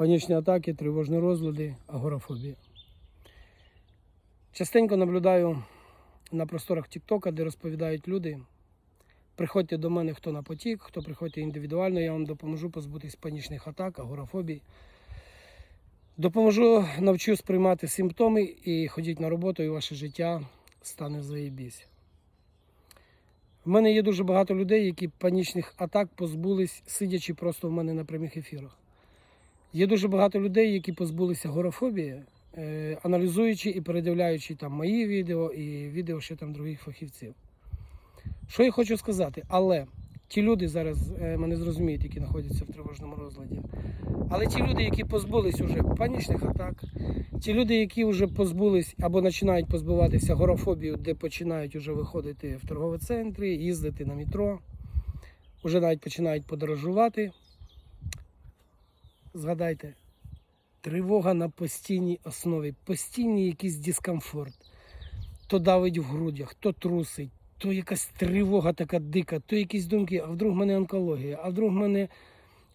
панічні атаки, тривожні розлади, агорафобія. Частенько наблюдаю на просторах Тіктока, де розповідають люди. Приходьте до мене хто на потік, хто приходьте індивідуально, я вам допоможу позбутись панічних атак, агорафобій. Допоможу, навчу сприймати симптоми і ходіть на роботу, і ваше життя стане заєбісь. В мене є дуже багато людей, які панічних атак позбулись, сидячи просто в мене на прямих ефірах. Є дуже багато людей, які позбулися горофобії, е, аналізуючи і передивляючи там мої відео і відео ще там других фахівців. Що я хочу сказати, але ті люди зараз е, мене зрозуміють, які знаходяться в тривожному розладі. Але ті люди, які позбулись уже панічних атак, ті люди, які вже позбулись або починають позбуватися горофобію, де починають вже виходити в торгові центри, їздити на метро, вже навіть починають подорожувати. Згадайте, тривога на постійній основі, постійний якийсь дискомфорт. То давить в грудях, то трусить, то якась тривога така дика, то якісь думки, а вдруг в мене онкологія, а вдруг в мене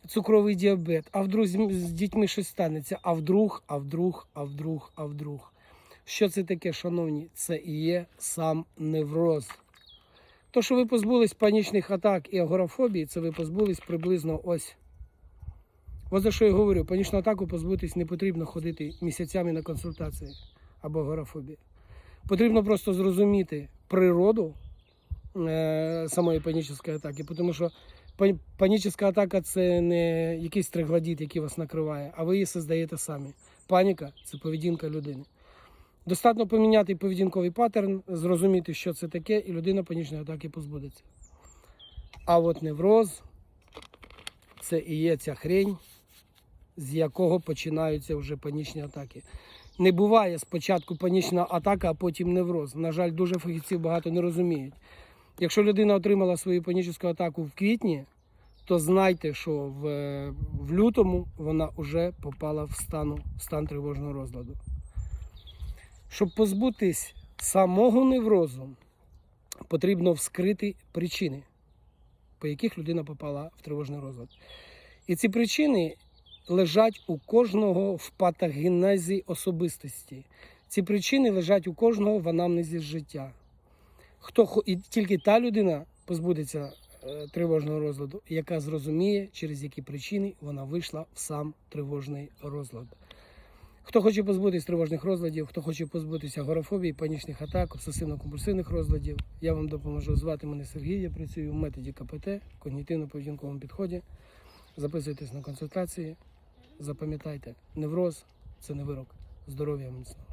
цукровий діабет, а вдруг з, дітьми щось станеться, а вдруг, а вдруг, а вдруг, а вдруг. Що це таке, шановні? Це і є сам невроз. То, що ви позбулись панічних атак і агорафобії, це ви позбулись приблизно ось. Ось за що я говорю, панічну атаку позбутись не потрібно ходити місяцями на консультації або агорафобії. Потрібно просто зрозуміти природу е, самої панічної атаки, тому що пан- панічна атака це не якийсь триглодіт, який вас накриває, а ви її создаєте самі. Паніка це поведінка людини. Достатньо поміняти поведінковий паттерн, зрозуміти, що це таке, і людина панічної атаки позбудеться. А от невроз це і є ця хрень, з якого починаються вже панічні атаки. Не буває спочатку панічна атака, а потім невроз. На жаль, дуже фахівців багато не розуміють. Якщо людина отримала свою панічну атаку в квітні, то знайте, що в, в лютому вона вже попала в, стану, в стан тривожного розладу. Щоб позбутись самого неврозу, потрібно вскрити причини, по яких людина попала в тривожний розлад. І ці причини лежать у кожного в патогенезі особистості. Ці причини лежать у кожного в анамнезі життя. Хто і тільки та людина позбудеться е, тривожного розладу, яка зрозуміє, через які причини вона вийшла в сам тривожний розлад. Хто хоче позбутися тривожних розладів, хто хоче позбутися агорафобії, панічних атак, обсесивно-компульсивних розладів, я вам допоможу. Звати мене Сергій, я працюю в методі КПТ, когнітивно-поведінковому підході. Записуйтесь на консультації. Запам'ятайте, невроз це не вирок. Здоров'я міцно.